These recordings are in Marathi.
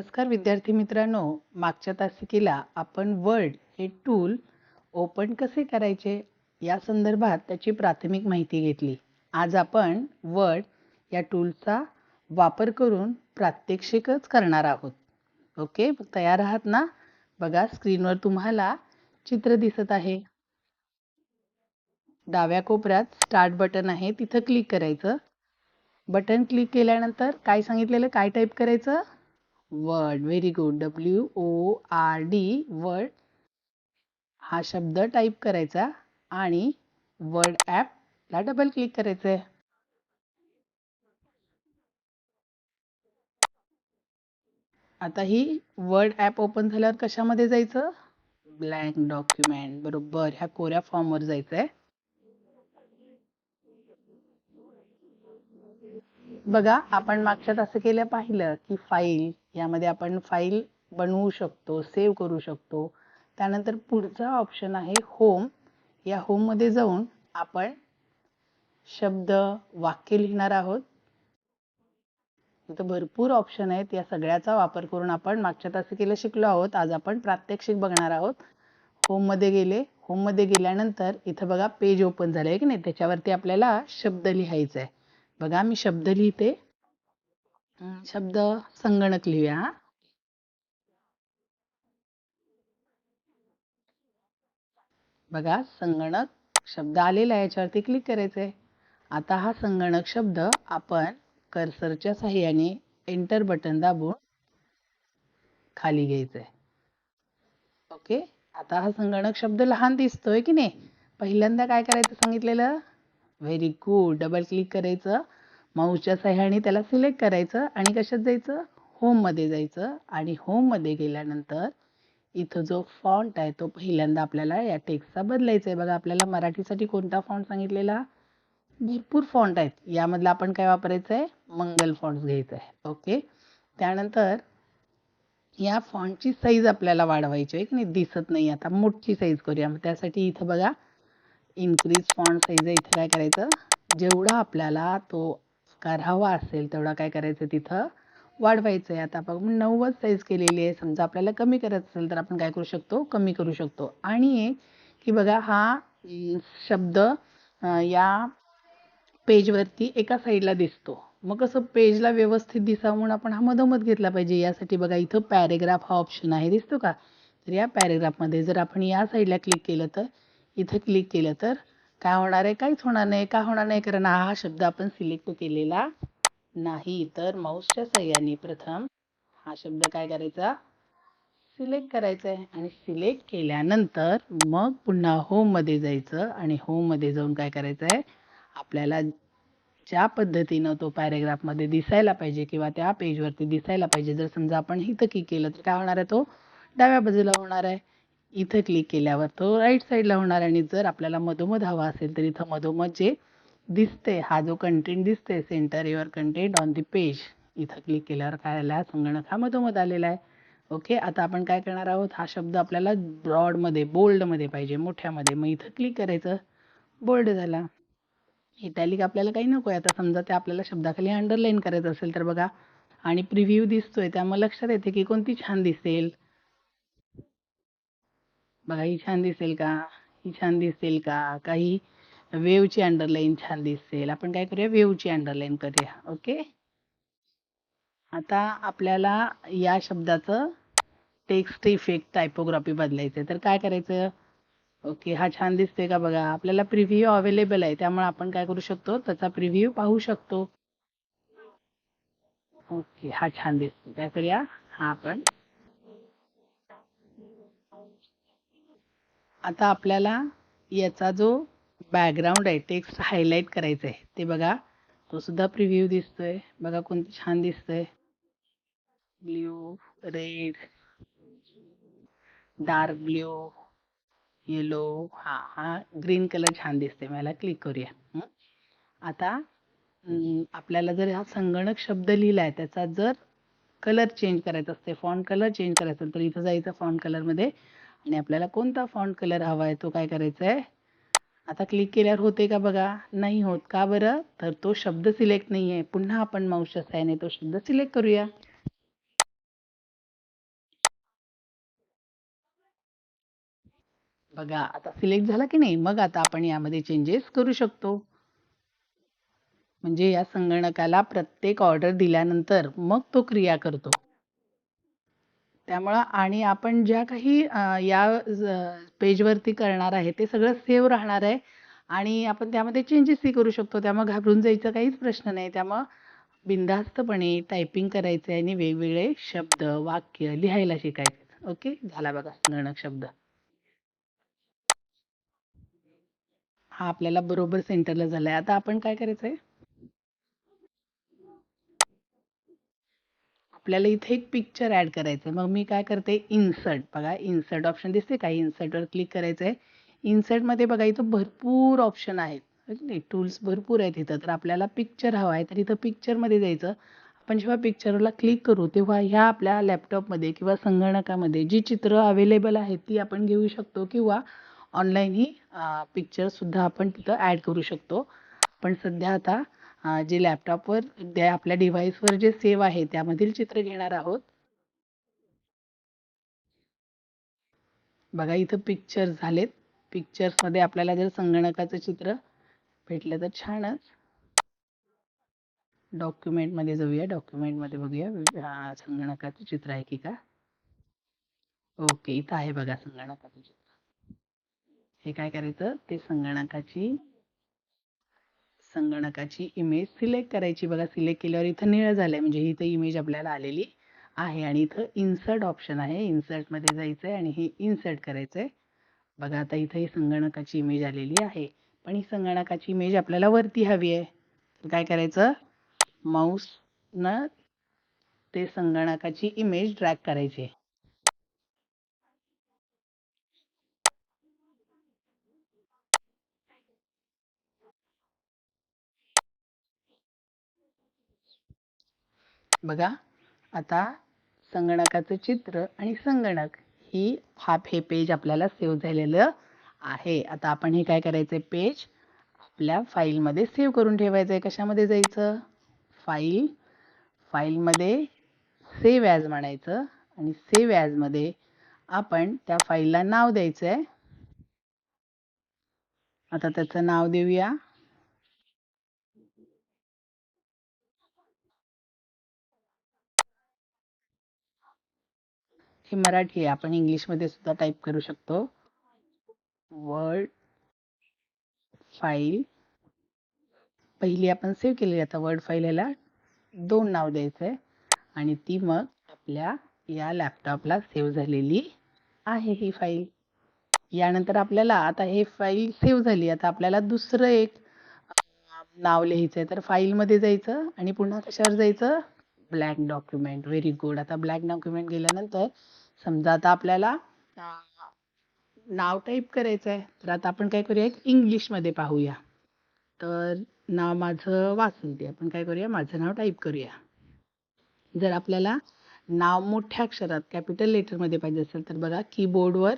नमस्कार विद्यार्थी मित्रांनो. मागच्या तासिकेला आपण वर्ड हे टूल ओपन कसे करायचे या संदर्भात त्याची प्राथमिक माहिती घेतली. आज आपण वर्ड या टूलचा वापर करून प्रात्यक्षिकच करणार आहोत. ओके? तयार आहात ना? बघा स्क्रीनवर तुम्हाला चित्र दिसत आहे. डाव्या कोपऱ्यात स्टार्ट बटन आहे तिथं क्लिक करायचं. बटन क्लिक केल्यानंतर काय सांगितलेलं? काय टाईप करायचं? Word very good W O R D word हा शब्द टाईप करायचा आणि वर्ड ॲपला डबल क्लिक करायचं आहे आता ही वर्ड ॲप ओपन झाल्यावर कशामध्ये जायचं? ब्लँक डॉक्युमेंट बरोबर. ह्या कोऱ्या फॉर्मवर जायचं आहे बघा आपण मागच्यात असं केलं पाहिलं की फाईल यामध्ये आपण फाईल बनवू शकतो सेव्ह करू शकतो. त्यानंतर पुढचा ऑप्शन आहे होम या होममध्ये जाऊन आपण शब्द वाक्य लिहिणार आहोत. इथं भरपूर ऑप्शन आहेत. या सगळ्याचा वापर करून आपण मागच्या तासिकेला शिकलो आहोत. आज आपण प्रात्यक्षिक बघणार आहोत. होममध्ये गेले. होममध्ये गेल्यानंतर इथं बघा पेज ओपन झालं आहे की नाही? त्याच्यावरती आपल्याला शब्द लिहायचा आहे बघा मी शब्द लिहिते. शब्द संगणक लिहूया बघा संगणक शब्द आलेला आहे याच्यावरती क्लिक करायचंय. आता हा संगणक शब्द आपण कर्सरच्या साह्याने एंटर बटन दाबून खाली घ्यायचंय. ओके आता हा संगणक शब्द लहान दिसतोय की नाही? पहिल्यांदा काय करायचं सांगितलेलं? व्हेरी गुड डबल क्लिक करायचं. माऊसच्या सह्याने त्याला सिलेक्ट करायचं आणि कशात जायचं? होममध्ये जायचं. आणि होममध्ये गेल्यानंतर इथं जो फॉन्ट आहे तो पहिल्यांदा आपल्याला या टेक्स्टचा बदलायचा आहे बघा आपल्याला मराठीसाठी कोणता फॉन्ट सांगितलेला? भरपूर फॉन्ट आहेत. यामधला आपण काय वापरायचं आहे मंगल फॉन्ट्स घ्यायचं आहे ओके त्यानंतर या फॉन्टची साईज आपल्याला वाढवायची आहे. की नाही दिसत नाही. आता मोठी साईज करूया. मग त्यासाठी इथं बघा इन्क्रीज फॉन्ट साईज आहे. इथं काय करायचं? जेवढा आपल्याला तो आकार हवा असेल तेवढा काय करायचं तिथं? वाढवायचं आहे आता आपण नव्वद साईज केलेली आहे. समजा आपल्याला कमी करायचं असेल तर आपण काय करू शकतो? कमी करू शकतो. आणि एक की बघा हा शब्द या पेजवरती एका साईडला दिसतो. मग कसं पेजला व्यवस्थित दिसावं म्हणून आपण हा मधोमध घेतला पाहिजे. यासाठी बघा इथं पॅरेग्राफ हा ऑप्शन आहे. दिसतो का? तर या पॅरेग्राफमध्ये जर आपण या साईडला क्लिक केलं तर इथं क्लिक केलं तर काय होणार आहे? काहीच होणार नाही. का होणार नाही? कारण हा शब्द आपण सिलेक्ट केलेला नाही. तर माऊसच्या सहाय्याने प्रथम हा शब्द काय करायचा? सिलेक्ट करायचा आहे आणि सिलेक्ट केल्यानंतर मग पुन्हा होममध्ये जायचं. आणि होममध्ये जाऊन काय करायचं आहे आपल्याला ज्या पद्धतीनं तो पॅरेग्राफमध्ये दिसायला पाहिजे किंवा त्या पेजवरती दिसायला पाहिजे. जर समजा आपण इथं की केलं तर काय होणार आहे तो? डाव्या बाजूला होणार आहे. इथं क्लिक केल्यावर तो राईट साईडला होणार आणि जर आपल्याला मधोमध हवा असेल तर इथं मधोमध जे दिसते हा जो कंटेंट दिसते centre your content on the page इथं क्लिक केल्यावर काय आला? संगणक हा मधोमध आलेला आहे. ओके आता आपण काय करणार आहोत? हा शब्द आपल्याला ब्रॉडमध्ये बोल्डमध्ये पाहिजे मोठ्यामध्ये. मग इथं क्लिक करायचं. बोल्ड झाला. इटॅलिक आपल्याला काही नको आहे आता समजा ते आपल्याला शब्दाखाली अंडरलाईन करायचं असेल तर बघा. आणि प्रिव्ह्यू दिसतोय. त्यामुळे लक्षात येते की कोणती छान दिसेल. बघा ही छान दिसेल का? ही छान दिसेल का? काही वेवची अंडरलाईन छान दिसेल. आपण काय करूया? वेवची अंडरलाईन करूया. ओके आता आपल्याला या शब्दाचं टेक्स्ट इफेक्ट टायपोग्राफी बदलायचं तर काय करायचं? ओके हा छान दिसतोय का बघा? आपल्याला प्रिव्ह्यू अवेलेबल आहे. त्यामुळे आपण काय करू शकतो? त्याचा प्रिव्ह्यू पाहू शकतो. ओके हा छान दिसतो काय करूया? हा आपण आता आपल्याला याचा जो बॅकग्राऊंड आहे टेक्स्ट हायलाईट करायचं आहे ते बघा. तो सुद्धा प्रिव्ह्यू दिसतोय. बघा कोणतं छान दिसतंय. Blue red dark blue yellow हा हा ग्रीन कलर छान दिसते मला क्लिक करूया. आता आपल्याला जर हा संगणक शब्द लिहिला आहे त्याचा जर कलर चेंज करायचा असते फॉन्ट कलर चेंज करायचा तर इथं जायचं फॉन्ट कलरमध्ये आणि आपल्याला कोणता फॉन्ट कलर हवा आहे तो काय करायचा आहे? आता क्लिक केल्यावर होते का बघा? नाही होत. का बरं? तर तो शब्द सिलेक्ट नाही आहे पुन्हा आपण माऊस सहाय्याने तो शब्द सिलेक्ट करूया. बघा आता सिलेक्ट झाला की नाही? मग आता आपण यामध्ये चेंजेस करू शकतो. म्हणजे या संगणकाला प्रत्येक ऑर्डर दिल्यानंतर मग तो क्रिया करतो. त्यामुळं आणि आपण ज्या काही या पेजवरती करणार आहे ते सगळं सेव्ह राहणार आहे आणि आपण त्यामध्ये चेंजेसही करू शकतो. त्यामुळे घाबरून जायचा काहीच प्रश्न नाही. त्यामुळं बिनधास्तपणे टायपिंग करायचं आहे आणि वेगवेगळे शब्द वाक्य लिहायला शिकायचे. ओके? झाला बघा गणक शब्द. हा आपल्याला बरोबर सेंटरला झालाय. आता आपण काय करायचं आहे आपल्याला इथे एक पिक्चर ॲड करायचं आहे मग मी काय करते? इन्सर्ट बघा इन्सर्ट ऑप्शन दिसते का? इन्सर्टवर क्लिक करायचं आहे इन्सर्टमध्ये बघा इथं भरपूर ऑप्शन आहेत. की नाही टूल्स भरपूर आहेत इथं. तर आपल्याला पिक्चर हवा आहे तर इथं पिक्चरमध्ये जायचं आपण जेव्हा पिक्चरला क्लिक करू तेव्हा ह्या आपल्या लॅपटॉपमध्ये किंवा संगणकामध्ये जी चित्र अवेलेबल आहेत ती आपण घेऊ शकतो किंवा ऑनलाईनही पिक्चरसुद्धा आपण तिथं ॲड करू शकतो. पण सध्या आता जे लॅपटॉपवर त्या आपल्या डिव्हाइसवर जे सेव्ह आहे त्यामधील चित्र घेणार आहोत. बघा इथं पिक्चर झालेत. पिक्चर्समध्ये आपल्याला जर संगणकाचं चित्र भेटलं तर छानच. डॉक्युमेंटमध्ये जाऊया. डॉक्युमेंटमध्ये बघूया. संगणकाचं चित्र आहे की का? ओके इथं आहे बघा संगणकाचं चित्र. हे काय करायचं? ते संगणकाची संगणकाची इमेज सिलेक्ट करायची. बघा सिलेक्ट केल्यावर इथं निळं झालंय. म्हणजे ही इथं इमेज आपल्याला आलेली आहे आणि इथं इन्सर्ट ऑप्शन आहे. इन्सर्टमध्ये जायचं आहे आणि हे इन्सर्ट करायचं आहे बघा आता इथं ही संगणकाची इमेज आलेली आहे. पण ही संगणकाची इमेज आपल्याला वरती हवी आहे. तर काय करायचं? माऊसनं ते संगणकाची इमेज ड्रॅग करायची आहे. बघा आता संगणकाचं चित्र आणि संगणक ही हा हे पेज आपल्याला सेव्ह झालेलं आहे. आता आपण हे काय करायचं आहे पेज आपल्या फाईलमध्ये सेव्ह करून ठेवायचं आहे कशामध्ये जायचं? फाईल फाईलमध्ये सेव्ह ॲज म्हणायचं आणि सेव्ह ॲजमध्ये आपण त्या फाईलला नाव द्यायचं आहे आता त्याचं नाव देऊया. हे मराठी आहे. आपण इंग्लिशमध्ये सुद्धा टाईप करू शकतो. वर्ड फाईल पहिली आपण सेव्ह केलेली आता वर्ड फाईल ह्याला दोन नाव द्यायचं आहे. आणि ती मग आपल्या या लॅपटॉपला सेव्ह झालेली आहे ही फाईल यानंतर आपल्याला आता हे फाईल सेव्ह झाली. आता आपल्याला दुसरं एक नाव लिहायचं आहे. तर फाईलमध्ये जायचं आणि पुन्हा कशावर जायचं? ब्लॅक डॉक्युमेंट व्हेरी गुड आता ब्लॅक डॉक्युमेंट गेल्यानंतर समजा आता आपल्याला नाव टाईप करायचं आहे तर आता आपण काय करूया इंग्लिशमध्ये पाहूया. तर नाव माझं वासंती आपण काय करूया माझं नाव टाईप करूया. जर आपल्याला नाव मोठ्या अक्षरात कॅपिटल लेटरमध्ये पाहिजे असेल तर बघा कीबोर्डवर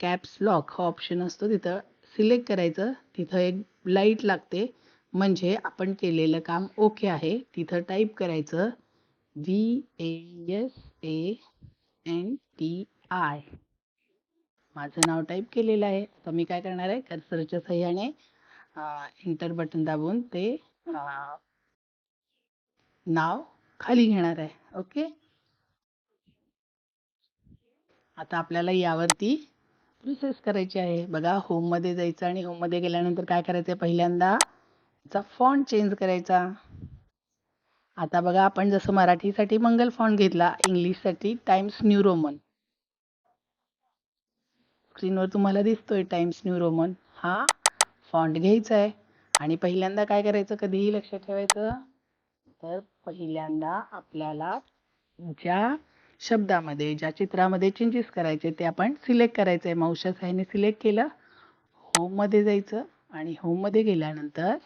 कॅप्स लॉक हा ऑप्शन असतो. तिथं सिलेक्ट करायचं तिथं एक लाइट लागते. म्हणजे आपण केलेलं काम ओके आहे. तिथं टाईप करायचं V A S A N T I माझं नाव टाईप केलेलं आहे. तर मी काय करणार आहे? कर्सरच्या सहाय्याने इंटर बटन दाबून ते नाव खाली घेणार आहे. ओके आता आपल्याला यावरती प्रोसेस करायची आहे. बघा होममध्ये जायचं आणि होममध्ये गेल्यानंतर काय करायचं आहे पहिल्यांदा याचा फॉन्ट चेंज करायचा. आता बघा आपण जसं मराठीसाठी मंगल फॉन्ट घेतला इंग्लिशसाठी टाइम्स न्यू रोमन. स्क्रीनवर तुम्हाला दिसतोय टाइम्स न्यू रोमन. हा फॉन्ट घ्यायचा आहे. आणि पहिल्यांदा काय करायचं? कधीही लक्षात ठेवायचं. तर पहिल्यांदा आपल्याला ज्या शब्दामध्ये ज्या चित्रामध्ये चेंजेस करायचे ते आपण सिलेक्ट करायचं आहे मावशा साहाय्याने सिलेक्ट केलं होममध्ये जायचं आणि होममध्ये गेल्यानंतर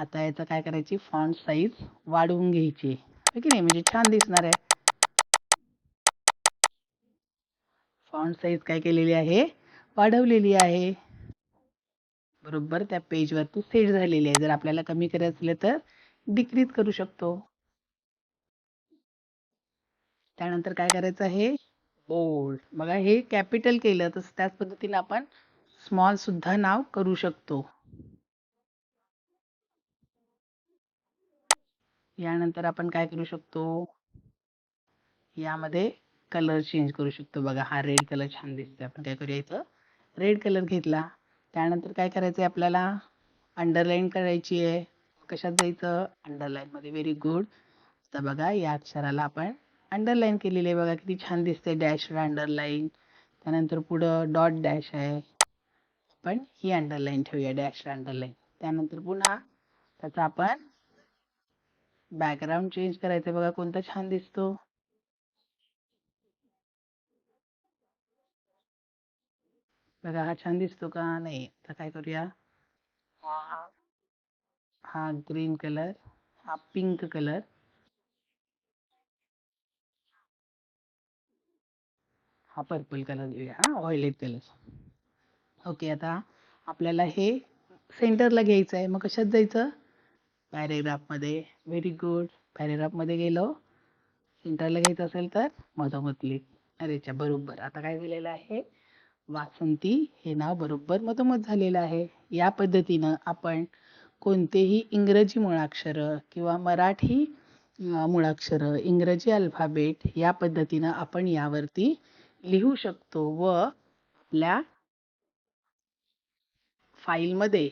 आता याचं काय करायची? फॉन्ट साईज वाढवून घ्यायची. आहे की नाही? म्हणजे छान दिसणार आहे. फॉन्ट साईज काय केलेली आहे? वाढवलेली आहे. बरोबर त्या पेजवरती सेट झालेली आहे. जर आपल्याला कमी करायचं असलं तर डिक्रीज करू शकतो. त्यानंतर काय करायचं आहे? बोल्ड बघा हे कॅपिटल केलं तसं त्याच पद्धतीने आपण स्मॉल सुद्धा नाव करू शकतो. यानंतर आपण काय करू शकतो? यामध्ये कलर चेंज करू शकतो बघा. हा रेड कलर छान दिसतोय. आपण काय करूया इथं? रेड कलर घेतला. त्यानंतर काय करायचंय आपल्याला? अंडरलाईन करायची आहे. कशात जायचं? अंडरलाईन मध्ये. व्हेरी गुड आता बघा या अक्षराला आपण अंडरलाईन केलेली आहे. बघा किती छान दिसते डॅश अंडरलाईन त्यानंतर पुढं डॉट डॅश आहे. आपण ही अंडरलाईन ठेवूया. डॅश अंडरलाईन त्यानंतर पुन्हा त्याचा आपण बॅकग्राऊंड चेंज करायचं बघा कोणता छान दिसतो. बघा हा छान दिसतो का? नाही. आता काय करूया? हा ग्रीन कलर हा पिंक कलर. हा पर्पल कलर घेऊया हा व्हायलेट कलर. ओके आता आपल्याला हे सेंटरला घ्यायचं आहे मग कशात जायचं? पॅरेग्राफमध्ये व्हेरी गुड पॅरेग्राफमध्ये गेलो. सेंटरला घ्यायचं असेल तर मधोमधली. अरेच्या बरोबर. आता काय झालेलं आहे? वासंती हे नाव बरोबर मधोमध झालेलं आहे. या पद्धतीनं आपण कोणतेही इंग्रजी मुळाक्षरं किंवा मराठी मुळाक्षरं इंग्रजी अल्फाबेट या पद्धतीनं आपण यावरती लिहू शकतो व आपल्या फाईलमध्ये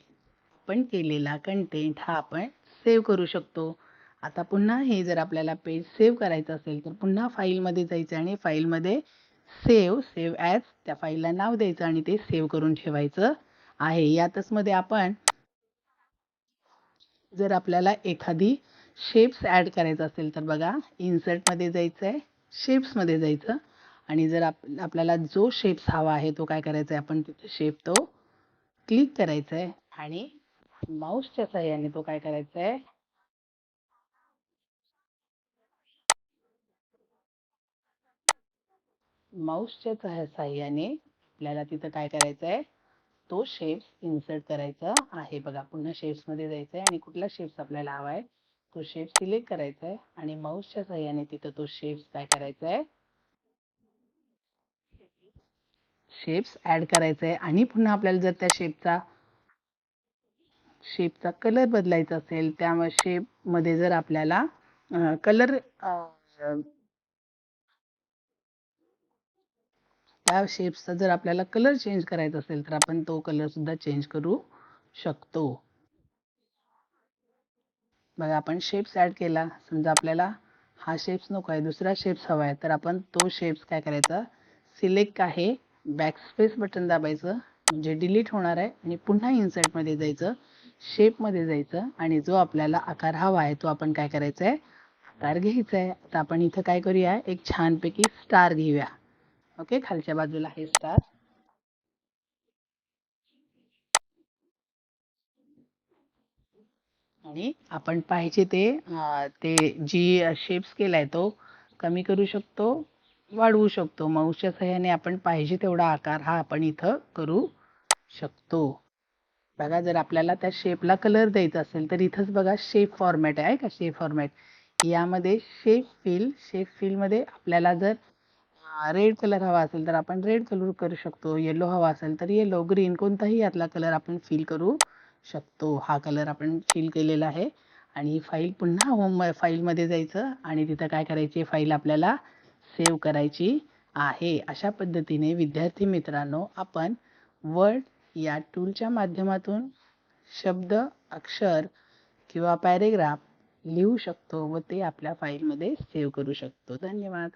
आपण केलेला कंटेंट हा आपण सेव्ह करू शकतो. आता पुन्हा हे जर आपल्याला पेज सेव्ह करायचं असेल तर पुन्हा फाईलमध्ये जायचं आणि फाईलमध्ये सेव्ह सेव्ह ॲज त्या फाईलला नाव द्यायचं आणि ते सेव्ह करून ठेवायचं आहे. यातच मध्ये आपण जर आपल्याला एखादी शेप्स ॲड करायचं असेल तर बघा इन्सर्टमध्ये जायचं आहे शेप्समध्ये जायचं. आणि जर आप आपल्याला जो शेप्स हवा आहे तो काय करायचा आहे आपण तिथे शेप तो क्लिक करायचा आहे आणि माऊसच्या सहाय्याने तो काय करायचा आहे? माऊसच्या सहाय्याने आपल्याला तिथं काय करायचं आहे? तो शेप्स इन्सर्ट करायचा आहे. बघा पुन्हा शेप्समध्ये जायचं आहे आणि कुठला शेप्स आपल्याला हवा आहे? तो शेप सिलेक्ट करायचा आहे आणि माऊसच्या सहाय्याने तिथं तो शेप्स काय करायचा आहे? शेप्स ऍड करायचा आहे. आणि पुन्हा आपल्याला जर त्या शेपचा शेपचा कलर बदलायचा असेल त्या शेपमध्ये जर आपल्याला कलर त्या शेप्सचा जर आपल्याला कलर चेंज करायचा असेल तर आपण तो कलर सुद्धा चेंज करू शकतो. बघा आपण शेप्स ऍड केला. समजा आपल्याला हा शेप्स नको आहे दुसरा शेप्स हवा आहे तर आपण तो शेप्स काय करायचा? सिलेक्ट आहे. बॅकस्पेस बटन दाबायचं. म्हणजे डिलीट होणार आहे. आणि पुन्हा इन्सर्टमध्ये जायचं. शेपमध्ये जायचं आणि जो आपल्याला आकार हवा आहे तो आपण काय करायचा आहे आकार घ्यायचा आहे आता आपण इथं काय करूया? एक छानपैकी स्टार घेऊया. ओके? खालच्या बाजूला आहे स्टार. आणि आपण पाहिजे ते ते जी शेप्स केलाय तो कमी करू शकतो वाढवू शकतो. माऊसच्या सहाय्याने आपण पाहिजे तेवढा आकार हा आपण इथं करू शकतो. बघा जर आपल्याला त्या शेपला कलर द्यायचा असेल तर इथंच बघा शेप फॉर्मॅट आहे का? शेप फॉर्मॅट यामध्ये शेप फील शेप फीलमध्ये आपल्याला जर रेड कलर हवा असेल तर आपण रेड कलर करू शकतो. येलो हवा असेल तर येलो ग्रीन कोणताही यातला कलर आपण फील करू शकतो. हा कलर आपण फील केलेला आहे. आणि ही फाईल पुन्हा होम फाईलमध्ये जायचं आणि तिथं काय करायची? फाईल आपल्याला सेव्ह करायची आहे. अशा पद्धतीने विद्यार्थी मित्रांनो आपण वर्ड या टूलच्या माध्यमातून शब्द अक्षर किंवा पॅरेग्राफ लिहू शकतो व ते आपल्या फाईलमध्ये सेव्ह करू शकतो. धन्यवाद.